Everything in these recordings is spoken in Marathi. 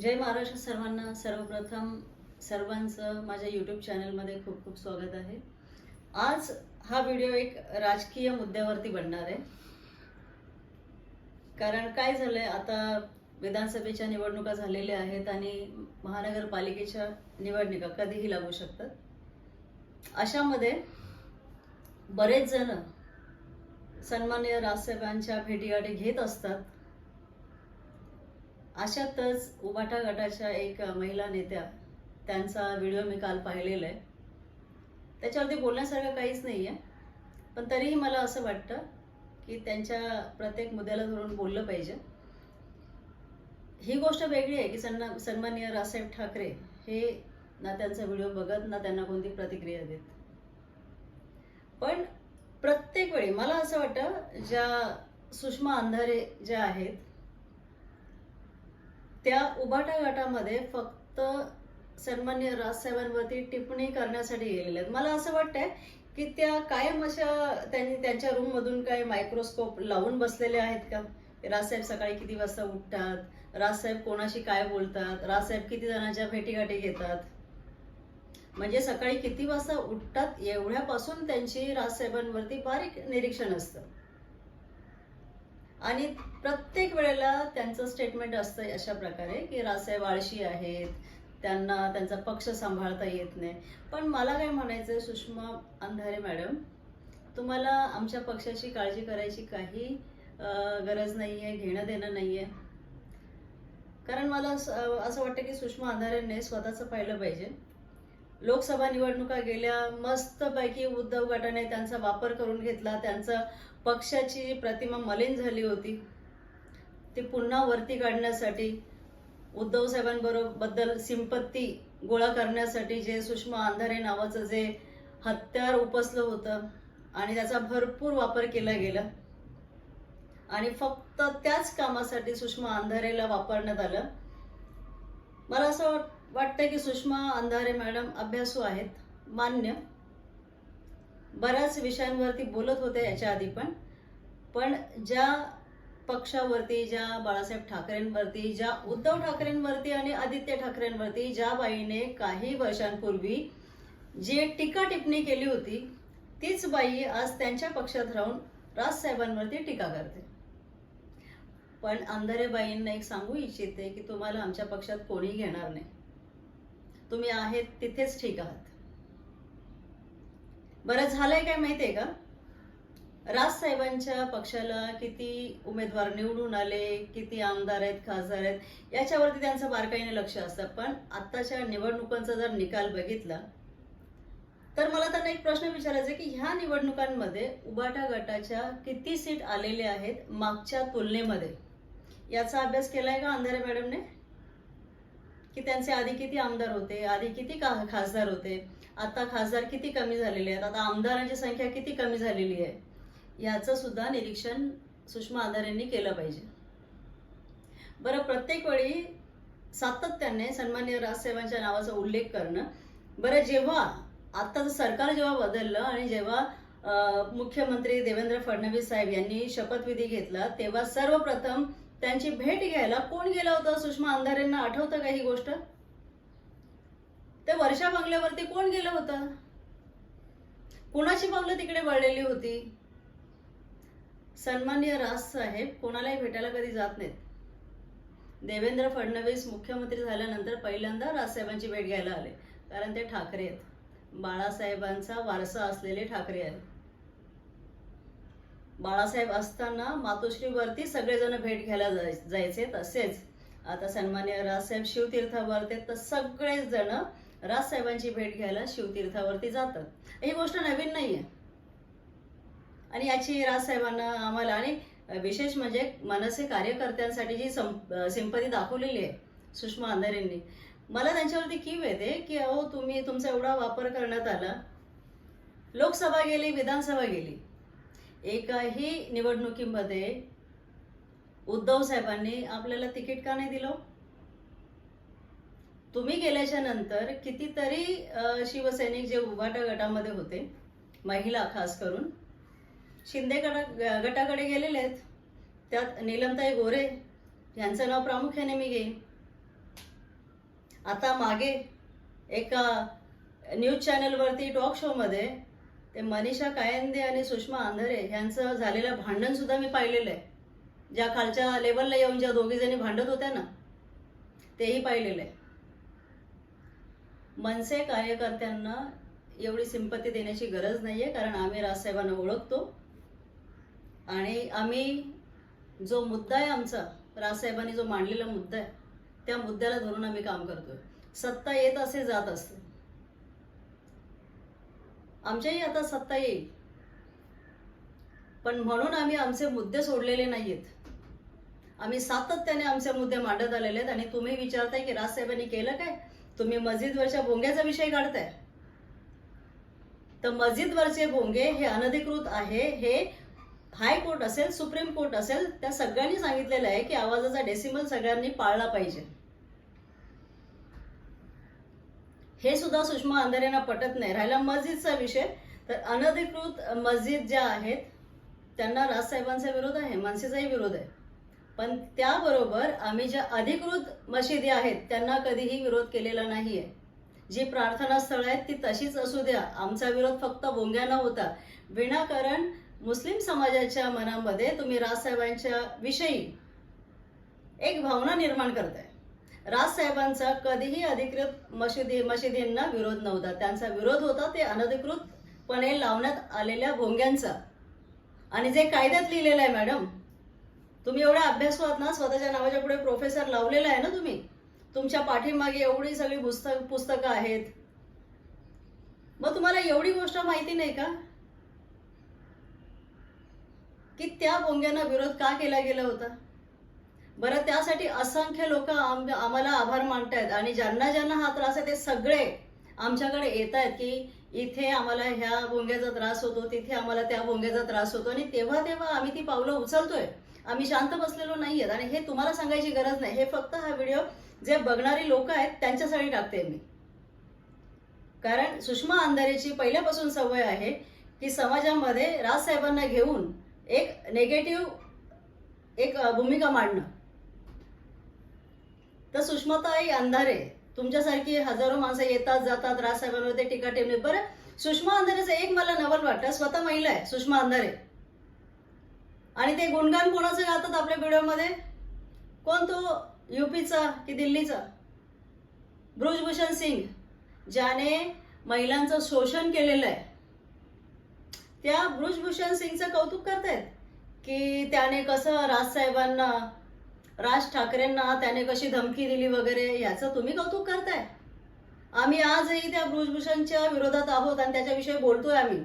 जय महाराष्ट्र सर्वांना. सर्वप्रथम सर्वांचं माझ्या यूट्यूब चॅनलमध्ये खूप खूप स्वागत आहे. आज हा व्हिडिओ एक राजकीय मुद्द्यावरती बनणार आहे. कारण काय झालंय आता विधानसभेच्या निवडणुका झालेल्या आहेत आणि महानगरपालिकेच्या निवडणुका कधीही लागू शकतात. अशामध्ये बरेच जण सन्मान्य राजसाहेबांच्या भेटीगाठी घेत असतात. अशातच उबाटा गटाच्या एक महिला नेत्या त्यांचा व्हिडिओ मी काल पाहिलेला आहे. त्याच्यावरती बोलण्यासारखं काहीच नाही आहे. पण तरीही मला असं वाटतं की त्यांच्या प्रत्येक मुद्द्याला धरून बोललं पाहिजे. ही गोष्ट वेगळी आहे की सन्ना सन्माननीय रावसाहेब ठाकरे हे ना त्यांचा व्हिडिओ बघत ना त्यांना कोणती प्रतिक्रिया देत. पण प्रत्येक वेळी मला असं वाटतं ज्या सुषमा अंधारे ज्या आहेत त्या उभाटा गटामध्ये फक्त सन्मान्य राजसाहेबांवरती टिप्पणी करण्यासाठी गेलेल्या आहेत. मला असं वाटतंय की त्या कायम अशा त्यांनी त्यांच्या रूममधून काय मायक्रोस्कोप लावून बसलेले आहेत का? राजसाहेब सकाळी किती वाजता उठतात? राजसाहेब कोणाशी काय बोलतात? राजसाहेब किती जणांच्या भेटीगाठी घेतात? म्हणजे सकाळी किती वाजता उठतात? एवढ्यापासून त्यांची राजसाहेबांवरती बारीक निरीक्षण असतं. आणि प्रत्येक वेळेला त्यांचं स्टेटमेंट असतं अशा प्रकारे की राजसाहेब आळशी आहेत त्यांना त्यांचा पक्ष सांभाळता येत नाही. पण मला काय म्हणायचं आहे सुषमा अंधारे मॅडम तुम्हाला आमच्या पक्षाची काळजी करायची काही गरज नाही आहे घेणं देणं नाही आहे कारण मला असं असं वाटतं की सुषमा अंधारेने स्वतःचं पाहिलं पाहिजे. लोकसभा निवडणुका गेल्या मस्तपैकी उद्धव गटाने त्यांचा वापर करून घेतला त्यांचं पक्षाची प्रतिमा मलिन झाली होती. ती पुन्हा वरती काढण्यासाठी उद्धव साहेबांबरोबद्दल सिंपत्ती गोळा करण्यासाठी जे सुषमा अंधारे नावाचं जे हत्यार उपसलं होतं आणि त्याचा भरपूर वापर केला गेला. आणि फक्त त्याच कामासाठी सुषमा अंधारेला वापरण्यात आलं. मला असं वाट- वाटतं की सुषमा अंधारे मॅडम अभ्यासू आहेत. मान्य. बऱ्याच विषयांवरती बोलत होते याच्या आधी पण. पण ज्या पक्षावरती ज्या बाळासाहेब ठाकरेंवरती ज्या उद्धव ठाकरेंवरती आणि आदित्य ठाकरेंवरती ज्या बाईने काही वर्षांपूर्वी जी टीका टिप्पणी केली होती तीच बाई आज त्यांच्या पक्षात राहून राजसाहेबांवरती टीका करते. पण अंधारेबाईंना एक सांगू इच्छिते की तुम्हाला आमच्या पक्षात कोणी घेणार नाही. तुम्ही आहेत तिथेच ठीक आहात. बरं झालंय काय माहितीये का? राजसाहेबांच्या पक्षाला किती उमेदवार निवडून आले किती आमदार आहेत खासदार आहेत याच्यावरती त्यांचं बारकाईने लक्ष असतं. पण आत्ताच्या निवडणुकांचा जर निकाल बघितला तर मला त्यांना एक प्रश्न विचारायचा की ह्या निवडणुकांमध्ये उबाटा गटाच्या किती सीट आलेले आहेत मागच्या तुलनेमध्ये? याचा अभ्यास केलाय का अंधारे मॅडमने? की त्यांचे आधी किती आमदार होते आधी किती का खासदार होते? आता खासदार किती कमी झालेले आहेत? आता आमदारांची संख्या किती कमी झालेली आहे? याचं सुद्धा निरीक्षण सुषमा अंधारेंनी केलं पाहिजे. बरं प्रत्येक वेळी सातत्याने सन्मान्य राजसाहेबांच्या नावाचा उल्लेख करणं बरं जेव्हा आत्ताचं सरकार जेव्हा बदललं आणि जेव्हा मुख्यमंत्री देवेंद्र फडणवीस साहेब यांनी शपथविधी घेतला तेव्हा सर्वप्रथम त्यांची भेट घ्यायला कोण गेला होता? सुषमा अंधारेंना आठवतं का ही गोष्ट? ते वर्षा बंगल्यावरती कोण गेलं होतं? कुणाची बंगलं तिकडे वळलेली होती? सन्मान्य राजसाहेब कोणालाही भेटायला कधी जात नाहीत. देवेंद्र फडणवीस मुख्यमंत्री झाल्यानंतर पहिल्यांदा राजसाहेबांची भेट घ्यायला आले. कारण ते ठाकरे आहेत. बाळासाहेबांचा वारसा असलेले ठाकरे आहेत. बाळासाहेब असताना मातोश्रीवरती सगळेजण भेट घ्यायला जाय- जायचे तसेच. आता सन्मान्य राजसाहेब शिवतीर्थावरती तर सगळेच जण राजसाहेबांची भेट घ्यायला शिवतीर्थावरती जातात. ही गोष्ट नवीन नाही आहे आणि याची राजसाहेबांना आम्हाला आणि विशेष म्हणजे मनसे कार्यकर्त्यांसाठी जी सिंपती दाखवलेली आहे सुषमा अंधारेंनी मला त्यांच्यावरती कीव येते की अहो तुम्ही तुमचा एवढा वापर करण्यात आला. लोकसभा गेली विधानसभा गेली. एकाही निवडणुकीमध्ये उद्धव साहेबांनी आपल्याला तिकीट का नाही दिलं? तुम्ही गेल्याच्यानंतर कितीतरी शिवसैनिक जे उभाटा गटामध्ये होते महिला खास करून शिंदे गटा गटाकडे गेलेले आहेत. त्यात नीलमताई गोरे यांचं नाव प्रामुख्याने मी घेईन. आता मागे एका न्यूज चॅनलवरती टॉक शोमध्ये ते मनीषा कायंदे आणि सुषमा आंधरे यांचं झालेलं भांडण सुद्धा मी पाहिलेलं आहे. ज्या खालच्या लेवलला येऊन ज्या दोघी जणी भांडत होत्या ना तेही पाहिलेलं आहे. मनसे कार्यकर्त्यांना एवढी सिंपती देण्याची गरज नाहीये कारण आम्ही राजसाहेबांना ओळखतो. आणि आम्ही जो मुद्दा आहे आमचा राजसाहेबांनी जो मांडलेला मुद्दा आहे त्या मुद्द्याला धरून आम्ही काम करतोय. सत्ता येत असे जात असते. आमच्याही आता सत्ता येईल. पण म्हणून आम्ही आमचे मुद्दे सोडलेले नाहीयेत. आम्ही सातत्याने आमचे मुद्दे मांडत आलेले आहेत आणि तुम्ही विचारताय की राजसाहेबांनी केलं काय? तुम्ही मस्जिदवरच्या भोंग्याचा विषय काढताय. तर मस्जिदवरचे भोंगे हे अनधिकृत आहे हे हायकोर्ट असेल सुप्रीम कोर्ट असेल त्या सगळ्यांनी सांगितलेलं आहे की आवाजाचा डेसिमल सगळ्यांनी पाळला पाहिजे. हे सुद्धा सुषमा अंधारेंना पटत नाही. राहिला मस्जिदचा विषय तर अनधिकृत मस्जिद ज्या आहेत त्यांना राजसाहेबांचा विरोध आहे मनसेचाही विरोध आहे. पण त्याबरोबर आम्ही ज्या अधिकृत मशिदी आहेत त्यांना कधीही विरोध केलेला नाही आहे जी प्रार्थना स्थळ आहेत ती तशीच असू द्या. आमचा विरोध फक्त बोंग्यांना होता. विनाकारण मुस्लिम समाजाच्या मनामध्ये तुम्ही राजसाहेबांच्या विषयी एक भावना निर्माण करताय. राजसाहेबांचा कधीही अधिकृत मशिदी मशिदींना विरोध नव्हता. त्यांचा विरोध होता ते अनधिकृतपणे लावण्यात आलेल्या भोंग्यांचा आणि जे कायद्यात लिहिलेलं आहे मॅडम तुम्ही एवढा अभ्यासू आहात ना स्वतःच्या नावाच्या पुढे प्रोफेसर लावलेला आहे ना तुम्ही? तुमच्या पाठीमागे एवढी सगळी पुस्तक पुस्तकं आहेत. मग तुम्हाला एवढी गोष्ट माहिती नाही का? की त्या बोंग्यांना विरोध का केला गेला होता? बरं त्यासाठी असंख्य लोक आम्हाला आभार मानतायत आणि ज्यांना ज्यांना हा त्रास आहे ते सगळे आमच्याकडे येत आहेत की इथे आम्हाला ह्या भोंग्याचा त्रास होतो तिथे आम्हाला त्या भोंग्याचा त्रास होतो आणि तेव्हा तेव्हा आम्ही ती पावलं उचलतोय. आम्ही शांत बसलेलो नाहीयेत. आणि हे तुम्हाला सांगायची गरज नाही. हे फक्त हा व्हिडिओ जे बघणारी लोक आहेत त्यांच्यासाठी टाकते मी. कारण सुषमा अंधारेची पहिल्यापासून सवय आहे की समाजामध्ये राजसाहेबांना घेऊन एक नेगेटिव्ह एक भूमिका मांडणं. तर सुषमाताई अंधारे तुमच्यासारखी हजारो माणसं येतात जातात राजसाहेबांवर ते टीका टेमले बरं सुषमा अंधारेचं एक मला नवल वाटतं स्वतः महिला आहे सुषमा अंधारे. आणि ते गुणगान कोणाचं गातात आपल्या व्हिडिओमध्ये? कोण तो? युपीचा की दिल्लीचा? ब्रुजभूषण सिंग ज्याने महिलांचं शोषण केलेलं आहे. त्या ब्रुजभूषण सिंगचं कौतुक करतायत की त्याने कसं राजसाहेबांना राज ठाकरेंना त्याने कशी धमकी दिली वगैरे याचं तुम्ही कौतुक करताय. आम्ही आजही त्या ब्रुजभूषणच्या विरोधात आहोत आणि त्याच्याविषयी बोलतोय आम्ही.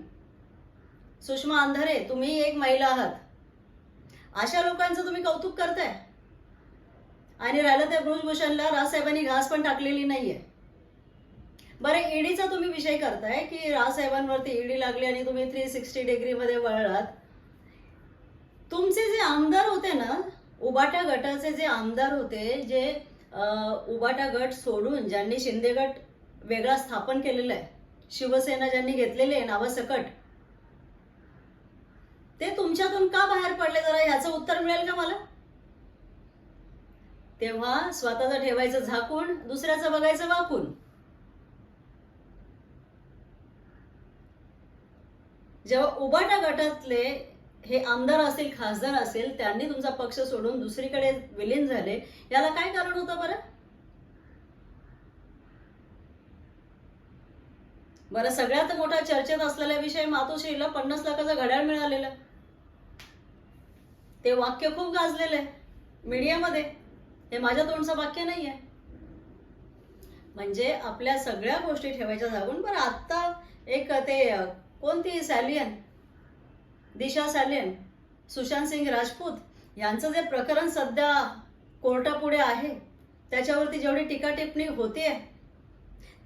सुषमा अंधारे तुम्ही एक महिला आहात. अशा लोकांचं तुम्ही कौतुक करताय? आणि राहिलं त्या ब्रुजभूषणला राजसाहेबांनी घास पण टाकलेली नाहीये. बरं ईडीचा तुम्ही विषय करताय की राजसाहेबांवरती ईडी लागली आणि तुम्ही थ्री सिक्स्टी डिग्रीमध्ये वळलात. तुमचे जे आमदार होते ना उबाटा गटाचे जे आमदार होते जे उबाटा गट सोडून ज्यांनी शिंदे गट वेगळा स्थापन केलेला आहे शिवसेना ज्यांनी घेतलेली आहे नावासकट ते तुमच्यातून का बाहेर पडले जरा? याचं उत्तर मिळेल का मला? तेव्हा स्वतःचं ठेवायचं झाकून दुसऱ्याचं बघायचं वाकून. जेव्हा उबाटा गटातले हे आमदार असतील खासदार असेल त्यांनी तुमचा पक्ष सोडून दुसरीकडे विलीन झाले याला काय कारण होतं बरं? बरं सगळ्यात मोठा चर्चेत असलेला विषय मातोश्रीला पन्नास लाखाचा घड्याळ मिळालेला. ते वाक्य खूप गाजलेलं आहे मीडियामध्ये. हे माझ्या तोंडचं वाक्य नाही आहे म्हणजे आपल्या सगळ्या गोष्टी ठेवायच्या जागून बरं आत्ता एक ते कोणती सॅलियन? दिशा सॅलियन सुशांत सिंग राजपूत यांचं जे प्रकरण सध्या कोर्टापुढे आहे त्याच्यावरती जेवढी टीका टिप्पणी होते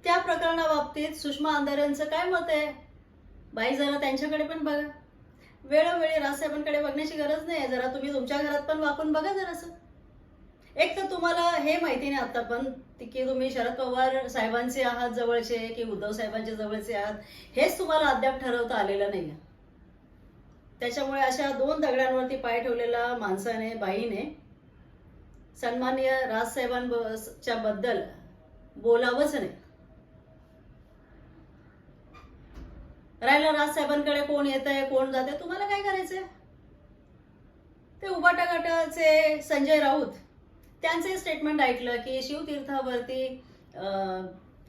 त्या प्रकरणाबाबतीत सुषमा अंधारेंचं काय मत आहे? बाई जरा त्यांच्याकडे पण बघा. वेळोवेळी राजसाहेबांकडे बघण्याची गरज नाही आहे. जरा तुम्ही तुमच्या घरात पण वाकून बघा जरासं. एक तर तुम्हाला हे माहिती नाही आता पण की तुम्ही शरद पवार साहेबांचे आहात जवळचे की उद्धव साहेबांचे जवळचे आहात हेच तुम्हाला अद्याप ठरवता आलेलं नाही त्याच्यामुळे अशा दोन दगडांवरती पाय ठेवलेला माणसाने बाईने सन्माननीय राजसाहेबांच्या बद्दल बोलावंच नाही. राहिलं राजसाहेबांकडे कोण येत आहे कोण जाते तुम्हाला काय करायचंय? ते उबाटा गटाचे संजय राऊत त्यांचे स्टेटमेंट ऐकलं की शिवतीर्थावरती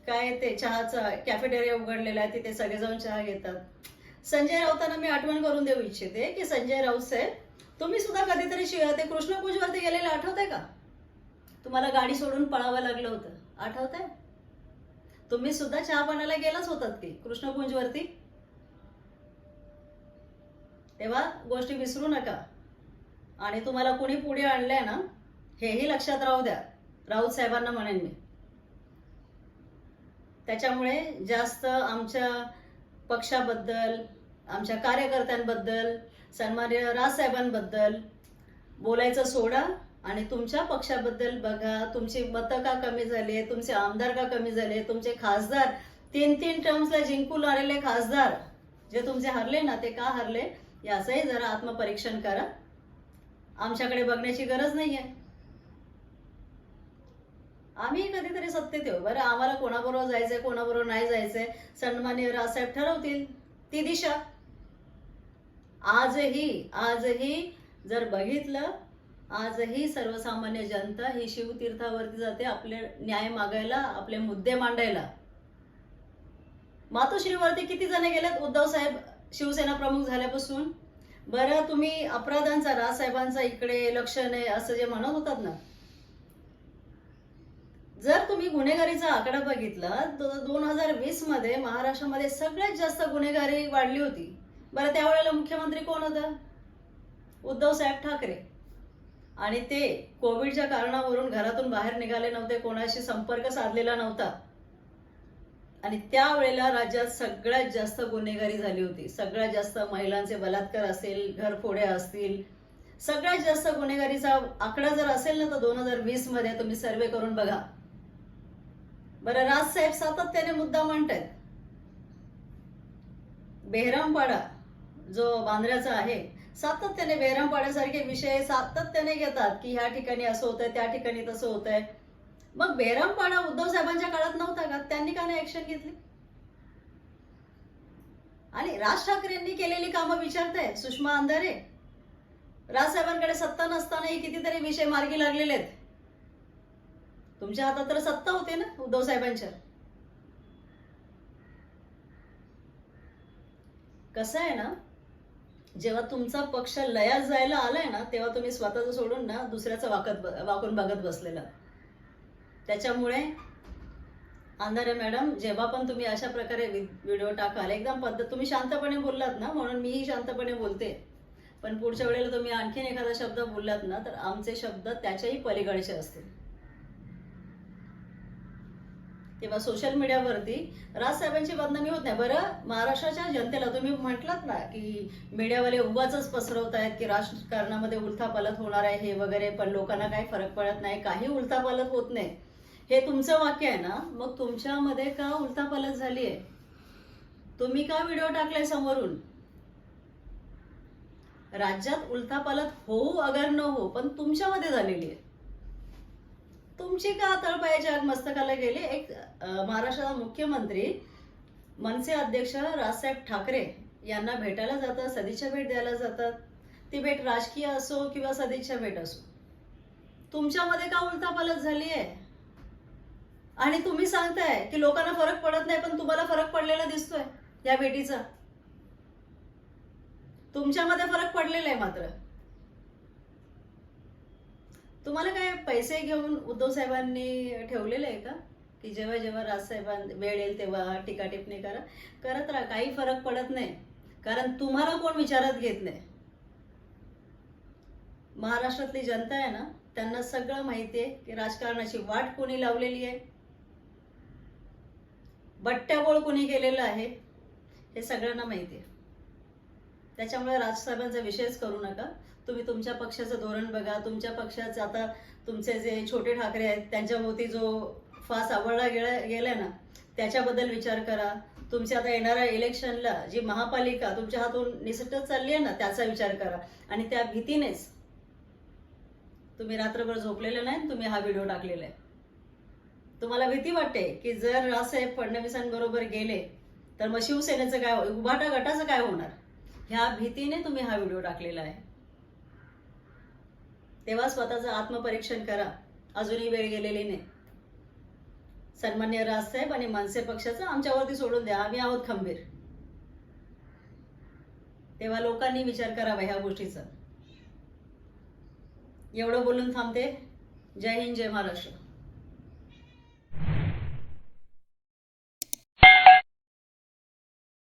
काय ते चहाचा कॅफेटेरिया उघडलेला आहे तिथे सगळे जाऊन चहा घेतात. संजय राऊतांना मी आठवण करून देऊ इच्छिते की संजय राऊत साहेब तुम्ही सुद्धा कधीतरी शिव ते कृष्णपूजवरती आठवत आहे का? तुम्हाला गाडी सोडून पळावं लागलं होतं. आठवतंय? तुम्ही सुद्धा चहा पाण्याला गेलाच होतात की कृष्णकुंजवरती तेव्हा गोष्टी विसरू नका. आणि तुम्हाला कुणी पुढे आणलंय ना हेही लक्षात राहू द्या. राऊत साहेबांना म्हणेन मी. त्याच्यामुळे जास्त आमच्या पक्षाबद्दल आमच्या कार्यकर्त्यांबद्दल सन्मान्य राजसाहेबांबद्दल बोलायचं सोडा आणि तुमच्या पक्षाबद्दल बघा. तुमची मतं का कमी झाली तुमचे आमदार का कमी झाले तुमचे खासदार तीन तीन टर्म्सला जिंकून आलेले खासदार जे तुमचे हरले ना ते का हरले? याचंही जरा आत्मपरीक्षण करा. आमच्याकडे बघण्याची गरज नाहीये. आम्ही कधीतरी सत्तेत येऊ. बरं आम्हाला कोणाबरोबर जायचंय कोणाबरोबर नाही जायचंय सन्मान्य राजसाहेब ठरवतील. ती दिशा. आजही आजही जर बघितलं आजही सर्वसामान्य जनता ही शिवतीर्थावरती जाते आपले न्याय मागायला आपले मुद्दे मांडायला. मातोश्रीवरती किती जण गेलेत? उद्धव साहेब शिवसेना प्रमुख झाल्यापासून बरं तुम्ही अपराधांचा राजसाहेबांचा इकडे लक्ष नाही असं जे म्हणत होतात ना. जर तुम्ही गुन्हेगारीचा आकडा बघितला तर दोन हजार वीसमध्ये महाराष्ट्रामध्ये सगळ्यात जास्त गुन्हेगारी वाढली होती. बरं त्यावेळेला मुख्यमंत्री कोण होतं? उद्धव साहेब ठाकरे. आणि ते कोविडच्या कारणावरून घरातून बाहेर निघाले नव्हते कोणाशी संपर्क साधलेला नव्हता. आणि त्यावेळेला राज्यात सगळ्यात जास्त गुन्हेगारी झाली होती. सगळ्यात जास्त महिलांचे बलात्कार असेल घरफोड्या असतील. सगळ्यात जास्त गुन्हेगारीचा आकडा जर असेल ना तर दोन हजार वीसमध्ये तुम्ही सर्वे करून बघा. बरं राजसाहेब सातत्याने मुद्दा मांडतायत. बेहरामपाडा जो बांद्र्याचा आहे सातत्याने बेहरामपाड्यासारखे विषय सातत्याने घेतात की ह्या ठिकाणी असं होतंय त्या ठिकाणी तसं होतंय. मग बेहरामपाडा उद्धव साहेबांच्या काळात नव्हता का? त्यांनी का नाही ऍक्शन घेतली? आणि राज ठाकरेंनी केलेली कामं विचारताय सुषमा अंधारे? राजसाहेबांकडे सत्ता नसतानाही कितीतरी विषय मार्गी लागलेले आहेत. तुमच्या हातात तर सत्ता होते ना उद्धव साहेबांच्या? कसं आहे ना जेव्हा तुमचा पक्ष लयात जायला आलाय ना तेव्हा तुम्ही स्वतःचं सोडून ना दुसऱ्याचं वाकत वाकून बघत बसलेला. त्याच्यामुळे अंधारे मॅडम जेव्हा पण तुम्ही अशा प्रकारे व्हिडिओ टाकाल एकदम पद्धत तुम्ही शांतपणे बोललात ना म्हणून मीही शांतपणे बोलते. पण पुढच्या वेळेला तुम्ही आणखीन एखादा शब्द बोललात ना तर आमचे शब्द त्याच्याही पलीकडचे असतील. तेव्हा सोशल मीडियावरती राजसाहेबांची बदनामी होत नाही. बरं महाराष्ट्राच्या जनतेला तुम्ही म्हटलात ना की मीडियावाले उगाच पसरवत आहेत की राजकारणामध्ये उलथापालत होणार आहे हे वगैरे पण लोकांना काही फरक पडत नाही काही उलथापालत होत नाही. हे तुमचं वाक्य आहे ना? मग तुमच्यामध्ये का उलथापालत झाली आहे? तुम्ही का व्हिडिओ टाकलाय समोरून? राज्यात उलथापालत होऊ अगर न हो पण तुमच्यामध्ये झालेली आहे. तुमची का तळपायाच्या आग मस्तकाला गेले? एक महाराष्ट्राचा मुख्यमंत्री मनसे अध्यक्ष राजसाहेब ठाकरे यांना भेटायला जातात सदिच्छा भेट द्यायला जातात. ती भेट राजकीय असो किंवा सदिच्छा भेट असो. तुमच्यामध्ये का उलथापालत झाली आहे? आणि तुम्ही सांगताय की लोकांना फरक पडत नाही पण तुम्हाला फरक पडलेला दिसतोय या भेटीचा. तुमच्यामध्ये फरक पडलेला आहे मात्र. तुम्हाला काय पैसे घेऊन उद्धव साहेबांनी ठेवलेले आहे का? की जेव्हा जेव्हा राजसाहेबां वेळ येईल तेव्हा टीका करा. करत राहा काही फरक पडत नाही. कारण तुम्हाला कोण विचारात घेत नाही? महाराष्ट्रातली जनता आहे ना त्यांना सगळं माहिती आहे की राजकारणाची वाट कोणी लावलेली आहे? बट्ट्याबोळ कुणी केलेलं आहे हे सगळ्यांना माहिती आहे. त्याच्यामुळे राजसाहेबांचा विषयच करू नका. तुम्ही तुमच्या पक्षाचं धोरण बघा. तुमच्या पक्षाचं आता तुमचे जे छोटे ठाकरे आहेत त्यांच्याभोवती जो फास आवडला गेला गेलाय ना त्याच्याबद्दल विचार करा. तुमच्या आता येणाऱ्या इलेक्शनला जी महापालिका तुमच्या हातून निसटत चालली आहे ना त्याचा विचार करा. आणि त्या भीतीनेच तुम्ही रात्रभर झोपलेले नाही तुम्ही हा व्हिडिओ टाकलेला आहे. तुम्हाला भीती वाटते की जर रावसाहेब फडणवीसांबरोबर गेले तर मग शिवसेनेचं काय उभाटा गटाचं काय होणार? ह्या भीतीने तुम्ही हा व्हिडिओ टाकलेला आहे. तेव्हा स्वतःचं आत्मपरीक्षण करा. अजूनही वेळ गेलेली नाही. सन्मान्य राजसाहेब आणि मनसे पक्षाचं आमच्यावरती सोडून द्या. आम्ही आहोत खंबीर. तेव्हा लोकांनी विचार करावा ह्या गोष्टीचा. एवढं बोलून थांबते. जय हिंद जय महाराष्ट्र.